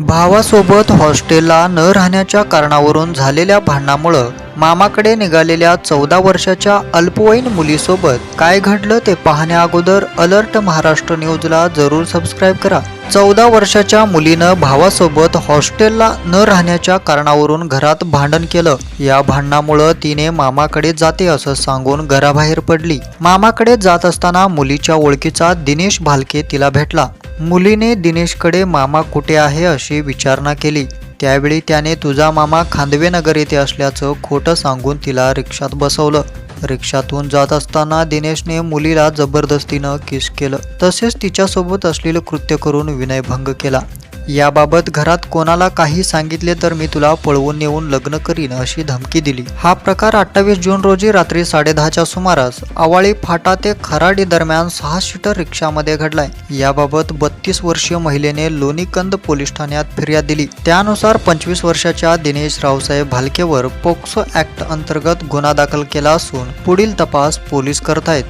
भावासोबत हॉस्टेलला न राहण्याच्या कारणावरून झालेल्या भांडणामुळं मामाकडे निघालेल्या चौदा वर्षाच्या अल्पवयीन मुलीसोबत काय घडलं ते पाहण्या अगोदर अलर्ट महाराष्ट्र न्यूजला जरूर सबस्क्राईब करा. चौदा वर्षाच्या मुलीनं भावासोबत हॉस्टेलला न राहण्याच्या कारणावरून घरात भांडण केलं. या भांडणामुळं तिने मामाकडे जाते असं सांगून घराबाहेर पडली. मामाकडे जात असताना मुलीच्या ओळखीचा दिनेश भालके तिला भेटला. मुलीने दिनेशकडे मामा कुठे आहे? अशी विचारणा केली. त्यावेळी त्याने तुझा मामा खांदवेनगर येथे असल्याचं खोटं सांगून तिला रिक्षात बसवलं. रिक्षातून जात असताना दिनेशने मुलीला जबरदस्तीनं किस केलं. तसेच तिच्यासोबत असलेलं कृत्य करून विनयभंग केला. याबाबत घरात कोणाला काही सांगितले तर मी तुला पळवून नेऊन लग्न करीन अशी धमकी दिली. हा प्रकार अठ्ठावीस जून रोजी रात्री साडेदहाच्या सुमारास आवाळी फाटा ते खराडी दरम्यान सहा सीटर रिक्षामध्ये घडलाय. याबाबत बत्तीस वर्षीय महिलेने लोणीकंद पोलीस ठाण्यात फिर्याद दिली. त्यानुसार पंचवीस वर्षाच्या दिनेश रावसाहेब भालकेवर पोक्सो ऍक्ट अंतर्गत गुन्हा दाखल केला असून पुढील तपास पोलीस करतायत.